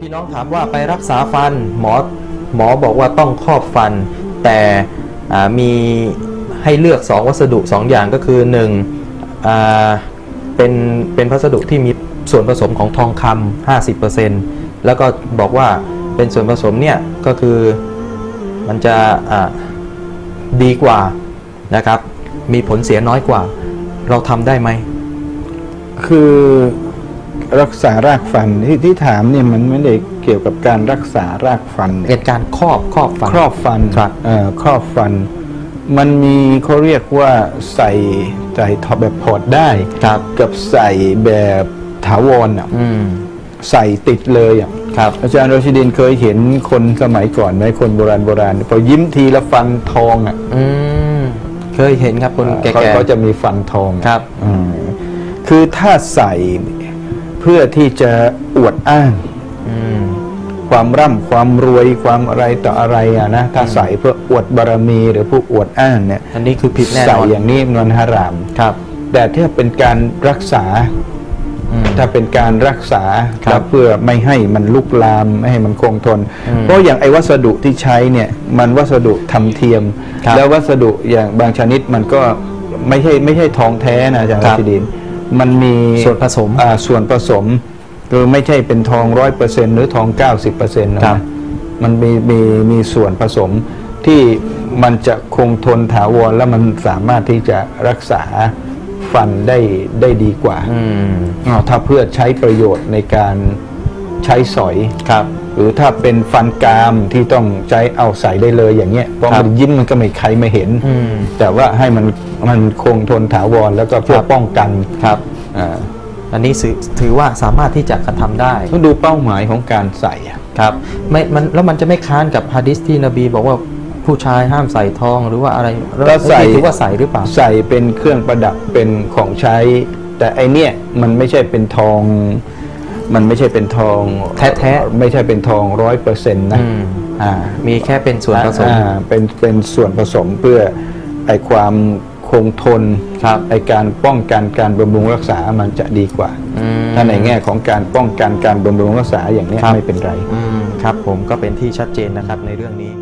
พี่น้องถามว่าไปรักษาฟัน หมอหมอบอกว่าต้องครอบฟัน แต่มีให้เลือก 2 วัสดุ 2 อย่างก็คือ1อ่าเป็นเป็นพัสดุที่มีส่วนผสมของทองคำ 50%แล้วก็บอกว่าเป็นส่วนผสมเนี่ยก็คือ มันจะอ่าดีกว่านะครับ มีผลเสียน้อยกว่า เราทำได้ไหม คือรักษารากฟันที่ที่ถามเนี่ยมันไม่ได้เกี่ยวกับการรักษารากฟันเป็นการครอบครอบฟันครอบฟันครับเอ่อครอบฟัน มันมีเขาเรียกว่าใส่ใส่ทอแบบพอร์ตได้ครับกับใส่แบบถาวรอะอืมใส่ติดเลยอะ ครับ อาจารย์โรชิดินเคยเห็นคนสมัยก่อนไหมคนโบราณโบราณพอยิ้มทีละฟันทองอะอืมเคยเห็นครับคนแก่เขาเขาจะมีฟันทองครับอืมคือถ้าใส่เพื่อที่จะอวดอ้างๆอืมความร่ำความรวยความอะไรต่ออะไรอะนะถ้าใส่เพื่ออวดบารมีหรือผู้อวดอ้างเนี่ยอันนี้คือผิดแน่นใส่อนอย่างนี้มันฮารามครับ แต่ถ้าเป็นการรักษาอืม ถ้าเป็นการรักษาครับแล้วเพื่อไม่ให้มันลุกลามไม่ให้มันคงทนอืมเพราะอย่างไอ้วัสดุที่ใช้เนี่ยมันวัสดุทำเทียมครับแล้ววัสดุอย่างบางชนิดมันก็ไม่ใช่ไม่ใช่ทองแท้นะอาจารย์ครับรัชดินมันมีส่วนผสมอ่าส่วนผสมคือไม่ใช่เป็นทองร้อยเปอร์เซ็นหรือทองเก้าสิบเปอร์เซ็นต์นะครับมันมีมีมีส่วนผสมที่มันจะคงทนถาวรและมันสามารถที่จะรักษา ฟันได้ได้ดีกว่าอืมอ๋อถ้าเพื่อใช้ประโยชน์ในการใช้สอยครับ หรือถ้าเป็นฟันกรามที่ต้องใช้เอาใส่ได้เลยอย่างเงี้ยเพราะครับมันยิ้มมันก็ไม่ใครไม่เห็นอืมแต่ว่าให้มันมันคงทนถาวรแล้วก็เพื่อครับป้องกันครับอ่าอันนี้ถือถือว่าสามารถที่จะกระทำได้ต้องดูเป้าหมายของการใส่อะครับไม่มันแล้วมันจะไม่ค้านกับฮะดิษที่นบีบอกว่า ผู้ชายห้ามใส่ทองหรือว่าอะไรแล้วถ้าใส่นี่ถือว่าใส่หรือเปล่า ใส่เป็นเครื่องประดับเป็นของใช้ แต่ไอเนี้ยมันไม่ใช่เป็นทอง มันไม่ใช่เป็นทองแท้ๆไม่ใช่เป็นทองร้อยเปอร์เซ็นต์นะอืมอ่ามีแค่เป็นส่วนผสมอ่าเป็นเป็นส่วนผสมเพื่อไอความคงทนครับไอการป้องกันการบำรุงรักษามันจะดีกว่าอืมถ้าในแง่ของการป้องกันการบำรุงรักษาอย่างเนี้ยครับไม่เป็นไรอืมครับผมก็เป็นที่ชัดเจนนะครับในเรื่องนี้